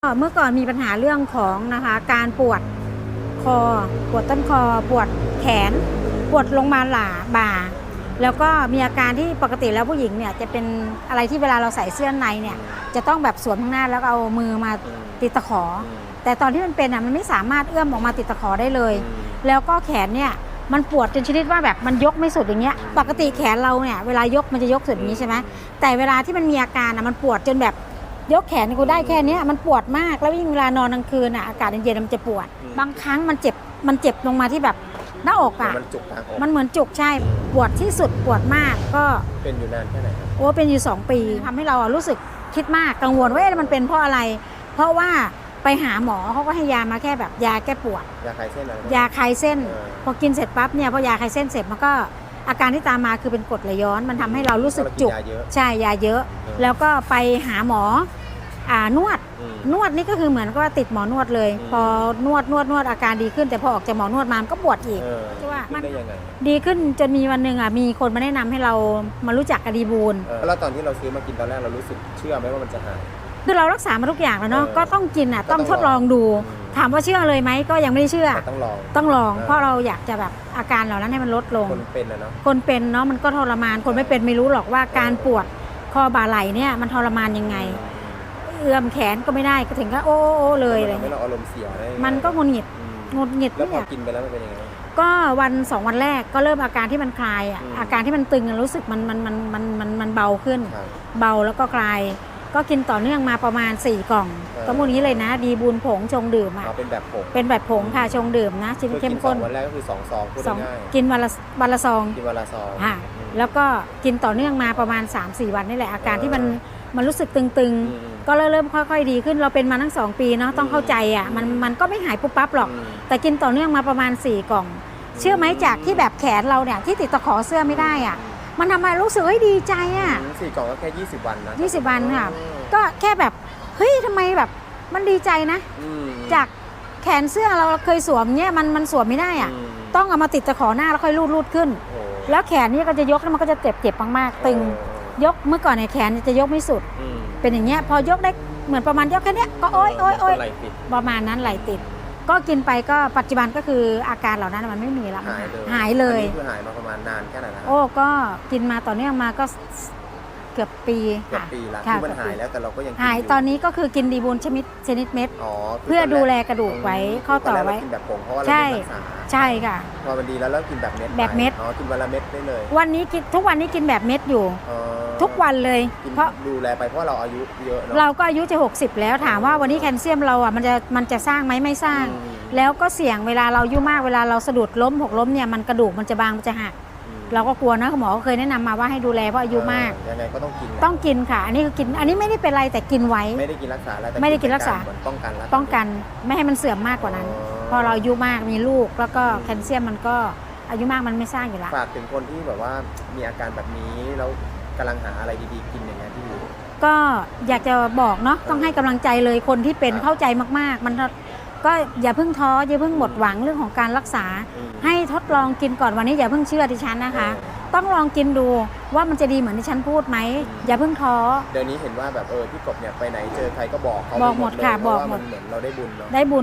เมื่อก่อนมีปัญหาเรื่องของนะคะการปวดคอ ปวดต้นคอ ปวดแขน ปวดลงมาหล่าบ่า แล้วก็มีอาการที่ปกติแล้วผู้หญิงเนี่ยจะเป็นอะไรที่เวลาเราใส่เสื้อในเนี่ยจะต้องแบบสวมข้างหน้าแล้วเอามือมาติดตะขอ แต่ตอนที่มันเป็นอะมันไม่สามารถเอื้อมออกมาติดตะขอได้เลย แล้วก็แขนเนี่ยมันปวดจนชนิดว่าแบบมันยกไม่สุดอย่างเงี้ย ปกติแขนเราเนี่ยเวลายกมันจะยกสุดนี้ใช่ไหมแต่เวลาที่มันมีอาการอะมันปวดจนแบบ ยกแขนกูได้แค่เนี้ยมันปวดมากแล้วยิ่งเวลานอนกลางคืนอะอากาศเย็นๆมันจะปวด อืม บางครั้งมันเจ็บมันเจ็บลงมาที่แบบหน้าอกอะมันจุกทางอกมันเหมือนจุกใช่ปวดที่สุดปวดมากก็เป็นอยู่นานแค่ไหนครับโอ้เป็นอยู่ 2 ปีทำให้เราอะรู้สึกคิดมากกังวลว่าเอ๊ะมันเป็นเพราะอะไร เพราะว่าไปหาหมอเขาก็ให้ยามาแค่แบบยาแก้ปวด ยาคลายเส้นอะไรยาคลายเส้น เออ พอกินเสร็จปั๊บเนี่ยพอยาคลายเส้นเสร็จมันก็อาการที่ตามมาคือเป็นกรดไหลย้อน มันทำให้เรารู้สึกจุก เรานยาเยอะ ใช่ยาเยอะ เออ แล้วก็ไปหาหมอ อ่านวดอืม นวดนี่ก็คือเหมือนก็ว่าติดหมอนวดเลย อืม พอนวดนวดนวดอาการดีขึ้น แต่พอออกจากหมอนวดมามันก็ปวดอีก เออใช่ว่ามันได้ยังไงดีขึ้นจนมีวันหนึ่งอะมีคนมาแนะนำให้เรามารู้จักกับดีบูล เออแล้วตอนที่เราซื้อมากินตอนแรกเรารู้สึกเชื่อไหมว่ามันจะหาย คือเรารักษามาทุกอย่างแล้วเนาะเออก็ต้องกินอะก็ต้ต้อองงทดลองดูอืมถามว่าเชื่อเลยไหมก็ยังไม่ได้เชื่อ แต่ต้องลอง ต้องลอง เออ เพราะเราอยากจะแบบอาการเหล่านั้นให้มันลดลง คนเป็นอะเนาะ คนเป็นเนาะมันก็ทรมานคนไม่เป็นไม่รู้หรอกว่าการปวดคอบ่าไหล่เนี่ยมันทรมานยังไง เอื้อมแขนก็ไม่ได้ก็ถึงก็โอ้โอ้โอ้เลยอะไรมันทำให้เงี้ยเราอารมณ์เสียได้ยังไงมันก็หงุดหงิด อืมหงุดหงิดแล้วไม่พออยาก กินไปแล้วมันเป็นยังไง ก็วันสองวันแรกก็เริ่มอาการที่มันคลายอะอืม อาการที่มันตึงอะรู้สึกมันมันมันมันมันมันเบาขึ้น ครับ เบาแล้วก็คลาย ก็กินต่อเนื่องมาประมาณ 4 กล่องเออ ก็พวกนี้เลยนะ ดีบุญผงชงดื่มอะเอาเป็นแบบผงเป็นแบบผงค่ะชงดื่มนะชิ้นคือเข้กิมนสอข้งนวันแรกก็คือสองซองพูดสองง่ายกินวันละวันละซองๆกินวันละซองค่ะอืม แล้วก็กินต่อเนื่องมาประมาณ 3-4 วันนี่แหละอาการเออที่มันมันรู้สึกตึงอืมๆ ก็เริ่มค่อยๆดีขึ้นเราเป็นมาทั้งสองปีเนาะต้องเข้าใจอะมันมันก็ไม่หายปุ๊บปั๊บหรอกมแต่กินต่อเนื่องมาประมาณ 4 กล่อง เชื่อไหมจากที่แบบแขนเราเนี่ยที่ติดตะขอเสื้อไม่ได้อะมันทำให้รู้สึกเฮ้ยดีใจอะอืมสี่กล่องก็แค่ 20 วันนะ20 วันค่ะอืมก็แค่แบบเฮ้ยทำไมแบบมันดีใจนะอืมจากแขนเสื้อเราเคยสวมเนี่ยมันมันสวมไม่ได้อะมต้องเอามาติดตะขอหน้าแล้วค่อยรูดรูดขึ้นโอ้โหแล้วแขนนี่ก็จะยกแล้วมันก็จะเจ็บเจ็บมากๆตึงยกเมื่อก่อนเนี่ยแขนจะยกไม่สุดอืม เป็นอย่างเงี้ยพอยกได้เหมือนประมาณยกแค่เนี้ยก็โอ๊ยโอ๊ยโอ๊ยไหล่ปิด ประมาณนั้นไหลติด ก็กินไปก็ปัจจุบันก็คืออาการเหล่านั้นมันไม่มีแล้วหายเลย หายเลย อันนี้คือหายมาประมาณนานแค่ไหนนะโอ้ก็กินมาต่อเนื่องมาก็เกือบปีเกือบค่ะปีละค่ะคือมันหายแล้วแต่เราก็ยังกิหายยู่ตอนนี้ก็คือกินดีบูลชนิดชนิดเม็ด อ๋อคืเพื่อตนรดูแลกระดูกไว้ข้อต่อตนแรกไว้ เรากินแบบผงเพราะว่าเราใช่เป็นรักษาใช่ค่ะ พอมันดีแล้วเรากินแบบเม็ดแบบเม็ดไปอ๋อกินวันละเม็ดได้เลยวันนี้กินทุกวันนี้กินแบบเม็ดอยู่ อ๋อทุกวันเลย กินเพราะดูแลไปเพราะเราอายุเยอะเนาะเราก็อายุจะ 60 แล้วถามว่าวันนี้แคลเซียมเราอะมันจะมันจะสร้างไหมไม่สร้าง อืมแล้วก็เสี่ยงเวลาเราอายุมากเวลาเราสะดุดล้มหกล้มเนี่ยมันกระดูกมันจะบางมันจะหักอืม เราก็กลัวนะคุณหมอก็เคยแนะนำมาว่าให้ดูแลเพราะอายุมากเออยังไงก็ต้องกินนะต้องกินค่ะ อันนี้คือกิน อันนี้ไม่ได้เป็นไรแต่กินไว้ ไม่ได้กินรักษาแล้วแต่ไม่ได้กินรักษา เหมือนป้องกันแล้ว ป้องกันไม่ให้มันเสื่อมมากกว่านั้น พอเราอายุมากมีลูกแล้วก็แคลเซียมมันก็อายุมากมันไม่สร้างอยู่แล้วฝากถึงคนที่แบบว่ามีอาการแบบนี้แล้วกำลังหาอะไรดีๆกินอย่างเงี้ยที่ดีก็อยากจะบอกเนาะต้องให้กำลังใจเลยคนที่เป็นครับเข้าใจมากๆ มัน ก็อย่าเพิ่งท้ออย่าเพิ่งหมดหวังเรื่องของการรักษาอืมให้ทดลองกินก่อนวันนี้อย่าเพิ่งเชื่อดิฉันนะคะ ต้องลองกินดูว่ามันจะดีเหมือนที่ฉันพูดไหมอืมอย่าเพิ่งท้อเดี๋ยวนี้เห็นว่าแบบเออพี่กบเนี่ยไปไหนเจอใครก็บอกเขาบอกหมดเลยค่ะเพราะบอกว่าหมมัดนเหมือนเราได้บุญเนาะได้บุญ